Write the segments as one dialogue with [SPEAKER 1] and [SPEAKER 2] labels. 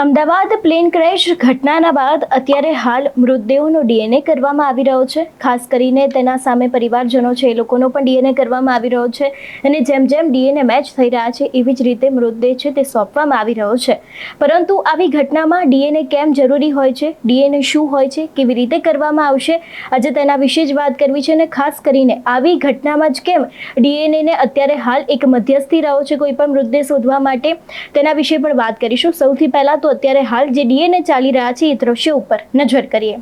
[SPEAKER 1] Ahmedabad plane crash ઘટનાના બાદ અત્યારે હાલ મૃતદેહોનો ડીએનએ કરવામાં આવી રહ્યો છે. ખાસ કરીને તેના સામે પરિવારજનો છે, એ લોકોનો પણ ડીએનએ કરવામાં આવી રહ્યો છે અને જેમ જેમ ડીએનએ મેચ થઈ રહ્યા છે, એવી જ રીતે મૃતદેહ છે તે સોંપવામાં આવી રહ્યો છે. પરંતુ આવી ઘટનામાં ડીએનએ કેમ જરૂરી હોય છે? ડીએનએ શું હોય છે? કેવી રીતે કરવામાં આવશે? આજે તેના વિશે જ વાત કરવી છે અને ખાસ કરીને આવી ઘટનામાં જ કેમ ડીએનએને અત્યારે હાલ એક મધ્યસ્થી રહ્યો છે કોઈ પણ મૃતદેહ શોધવા માટે? તેના વિશે પણ વાત કરીશું. સૌથી પહેલા તો અત્યારે હાલ જે ડીએનએ ચાલી રહ્યા છે એ દ્રશ્યો ઉપર નજર કરીએ.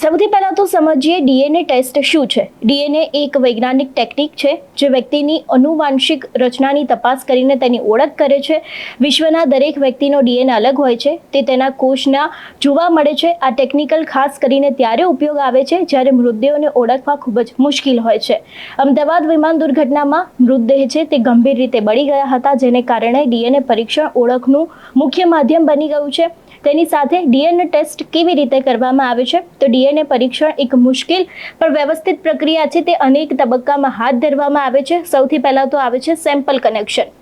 [SPEAKER 1] સૌથી પહેલાં તો સમજીએ ડીએનએ ટેસ્ટ શું છે. ડીએનએ એક વૈજ્ઞાનિક ટેકનિક છે, જે વ્યક્તિની અનુવાંશિક રચનાની તપાસ કરીને તેની ઓળખ કરે છે. વિશ્વના દરેક વ્યક્તિનો ડીએનએ અલગ હોય છે, તે તેના કોષના જોવા મળે છે. આ ટેકનિકલ ખાસ કરીને ત્યારે ઉપયોગ આવે છે, જ્યારે મૃતદેહોને ઓળખવા ખૂબ જ મુશ્કેલ હોય છે. અમદાવાદ વિમાન દુર્ઘટનામાં મૃતદેહ છે, તે ગંભીર રીતે બળી ગયા હતા, જેને કારણે ડીએનએ પરીક્ષણ ઓળખનું મુખ્ય માધ્યમ બની ગયું છે. તેની સાથે ડીએનએ ટેસ્ટ કેવી રીતે કરવામાં આવે છે? તો ડીએનએ પરીક્ષણ એક મુશ્કેલ પણ વ્યવસ્થિત પ્રક્રિયા છે. તે અનેક તબક્કામાં હાથ ધરવામાં આવે છે. સૌથી પહેલાં તો આવે છે સેમ્પલ કનેક્શન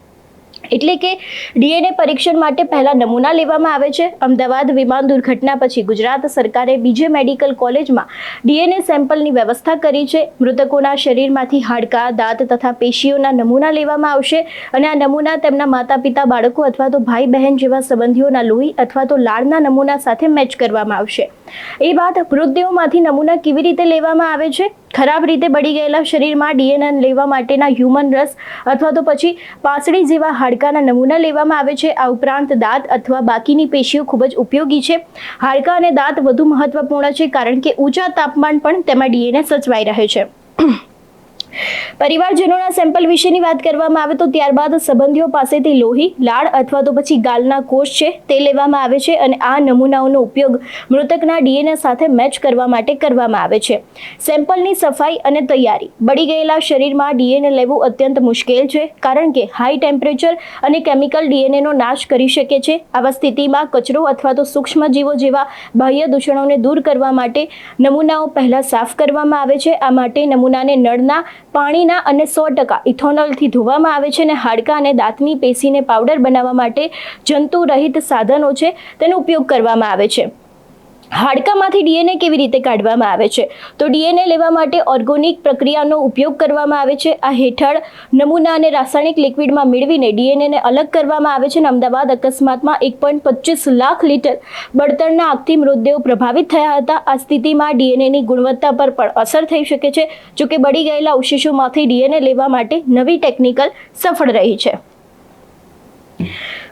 [SPEAKER 1] એટલે કે ડીએનએ પરીક્ષણ માટે પહેલા નમૂના લેવામાં આવે છે. અમદાવાદ વિમાન દુર્ઘટના પછી ગુજરાત સરકારે બીજે મેડિકલ કોલેજમાં ડીએનએ સેમ્પલની વ્યવસ્થા કરી છે. મૃતકોના શરીરમાંથી હાડકાં, દાંત તથા પેશીઓના નમૂના લેવામાં આવશે અને આ નમૂના તેમના માતા પિતા બાળકો અથવા તો ભાઈ બહેન જેવા સંબંધીઓના લોહી અથવા તો લાળના નમૂના સાથે મેચ કરવામાં આવશે. એ બાદ મૃતદેહોમાંથી નમૂના કેવી રીતે લેવામાં આવે છે? ખરાબ રીતે બળી ગયેલા શરીરમાં ડીએનએ લેવા માટેના હ્યુમન રસ અથવા તો પછી પાસળી જેવા હાડકાના નમૂના લેવામાં આવે છે. આ ઉપરાંત દાંત અથવા બાકીની પેશીઓ ખૂબ જ ઉપયોગી છે. હાડકાં અને દાંત વધુ મહત્વપૂર્ણ છે કારણ કે ઊંચા તાપમાન પણ તેમાં ડીએનએ સચવાઈ રહે છે. પરિવારજનોના સેમ્પલ વિશેની વાત કરવામાં આવે તો ત્યારબાદ સંબંધીઓ પાસેથી લોહી, લાળ અથવા તો પછી ગાલના કોષ છે તે લેવામાં આવે છે અને આ નમૂનાઓનો ઉપયોગ મૃતકના ડીએનએ સાથે મેચ કરવા માટે કરવામાં આવે છે. સેમ્પલની સફાઈ અને તૈયારી. બળી ગયેલા શરીરમાં ડીએનએ લેવું અત્યંત મુશ્કેલ છે કારણ કે હાઈ ટેમ્પરેચર અને કેમિકલ ડીએનએનો નાશ કરી શકે છે. આવા સ્થિતિમાં કચરો અથવા તો સૂક્ષ્મજીવો જેવા બાહ્ય દૂષણોને દૂર કરવા માટે નમૂનાઓ પહેલાં સાફ કરવામાં આવે છે. આ માટે નમૂનાને નળના પાણીના અને સો ટકા ઇથોનોલથી ધોવામાં આવે છે અને હાડકા અને દાંતની પેશીને પાવડર બનાવવા માટે જંતુરહિત સાધનો છે, તેનો ઉપયોગ કરવામાં આવે છે. હાડકામાંથી ડીએનએ કેવી રીતે કાઢવામાં આવે છે? તો ડીએનએ લેવા માટે ઓર્ગોનિક પ્રક્રિયાનો ઉપયોગ કરવામાં આવે છે. આ હેઠળ નમૂના અને રાસાયણિક લિક્વિડમાં મેળવીને ડીએનએને અલગ કરવામાં આવે છે અને અમદાવાદ અકસ્માતમાં એક પોઈન્ટ પચીસ લાખ લીટર બળતણના આગથી મૃતદેહો પ્રભાવિત થયા હતા. આ સ્થિતિમાં ડીએનએની ગુણવત્તા પર પણ અસર થઈ શકે છે. જોકે બળી ગયેલા અવશેષોમાંથી ડીએનએ લેવા માટે નવી ટેકનિકલ સફળ રહી છે.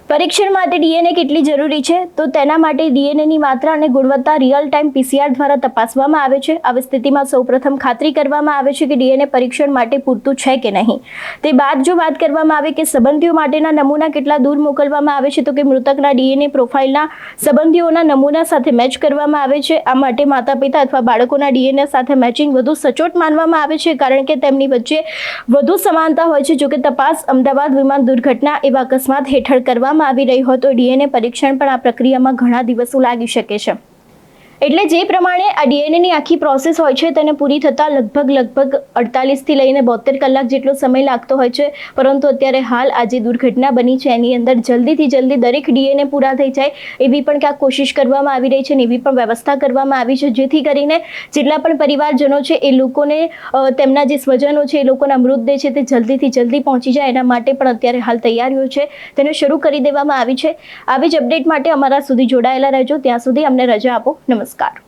[SPEAKER 1] પરીક્ષણ માટે ડીએનએ કેટલી જરૂરી છે? તો તેના માટે ડીએનએની માત્રા અને ગુણવત્તા રિયલ ટાઈમ પીસીઆર દ્વારા તપાસવામાં આવે છે. આવી સ્થિતિમાં સૌપ્રથમ ખાતરી કરવામાં આવે છે કે ડીએનએ પરીક્ષણ માટે પૂરતું છે કે નહીં. તે બાદ જો વાત કરવામાં આવે કે સંબંધીઓ માટેના નમૂના કેટલા દૂર મોકલવામાં આવે છે, તો કે મૃતકના ડીએનએ પ્રોફાઇલના સંબંધીઓના નમૂના સાથે મેચ કરવામાં આવે છે. આ માટે માતા પિતા અથવા બાળકોના ડીએનએ સાથે મેચિંગ વધુ સચોટ માનવામાં આવે છે, કારણ કે તેમની વચ્ચે વધુ સમાનતા હોય છે. જોકે તપાસ અમદાવાદ વિમાન દુર્ઘટના એવા અકસ્માત હેઠળ કરવામાં આવી રહ્યો હતો. ડીએનએ પરીક્ષણ પણ આ પ્રક્રિયામાં ઘણા દિવસો લાગી શકે છે. એટલે જે પ્રમાણે આ ડીએનએની આખી પ્રોસેસ હોય છે તેને પૂરી થતાં લગભગ લગભગ અડતાલીસથી લઈને બોતેર કલાક જેટલો સમય લાગતો હોય છે. પરંતુ અત્યારે હાલ આ જે દુર્ઘટના બની છે એની અંદર જલ્દીથી જલ્દી દરેક ડીએનએ પૂરા થઈ જાય એવી પણ ક્યાંક કોશિશ કરવામાં આવી રહી છે અને એવી પણ વ્યવસ્થા કરવામાં આવી છે. જેથી કરીને જેટલા પણ પરિવારજનો છે એ લોકોને તેમના જે સ્વજનો છે એ લોકોના મૃતદેહ છે તે જલ્દીથી જલ્દી પહોંચી જાય એના માટે પણ અત્યારે હાલ તૈયારીઓ છે. તેને શરૂ કરી દેવામાં આવી છે. આવી જ અપડેટ માટે અમારા સુધી જોડાયેલા રહેજો. ત્યાં સુધી અમને રજા આપો. નમસ્કાર. menos.